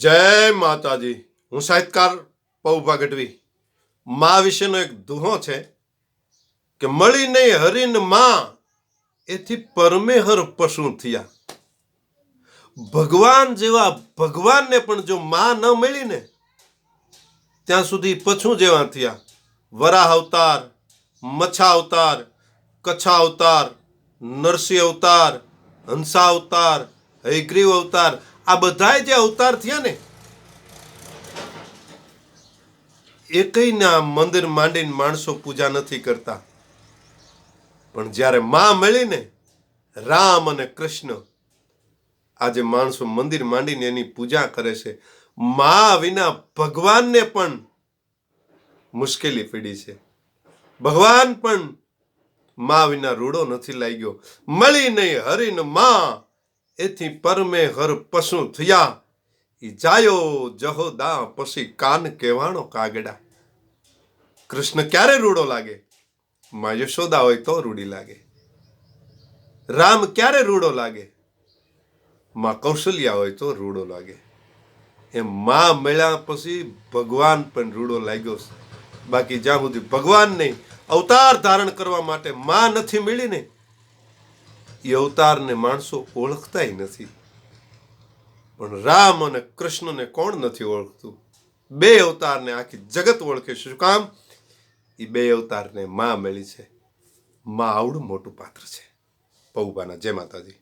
જય માતાજી. હું સાહિત્યકાર પૌભા ગઢવી. મા વિશેનો એક દુહો છે કે મળી નહીં હરીનમાં એથી પરમેહર પશુ થયા. ભગવાન જેવા ભગવાનને પણ જો માં ન મળી ને ત્યાં સુધી પછું જેવા થયા. વરાહ અવતાર, મચ્છા અવતાર, કચ્છા અવતાર, નરસિંહ અવતાર, હંસા અવતાર, હૈગ્રીવ અવતાર આ બધાય જે અવતાર થયા ને એકયના મંદિર માંડીને માણસો પૂજા નથી કરતા. પણ જ્યારે માં મળીને રામ અને કૃષ્ણ આજે માણસો મંદિર માંડીને એની પૂજા કરે છે, માં વિના ભગવાનને પણ મુશ્કેલી પડી છે. ભગવાન પણ માં વિના રૂડો નથી લાગ્યો. મળી નહીં હરિનમાં એથી પરમે હર પશુ થયા. ઈ જાયો જહોદા પછી કાન કહેવાણો કાગડા. કૃષ્ણ ક્યારે રૂડો લાગે? માં યશોદા હોય તો રૂડી લાગે. રામ ક્યારે રૂડો લાગે? માં કૌશલ્યા હોય તો રૂડો લાગે. એમ માં મળ્યા પછી ભગવાન પણ રૂડો લાગ્યો બાકી જ્યાં સુધી ભગવાન નહીં અવતાર ધારણ કરવા માટે માં નથી મળી ને એ અવતારને માણસો ઓળખતાય નથી. પણ રામ અને કૃષ્ણને કોણ નથી ઓળખતું? બે અવતારને આખી જગત ઓળખે શું કામ? એ બે અવતારને માં મળી છે. માં આવડું મોટું પાત્ર છે. પૌબાના. જય માતાજી.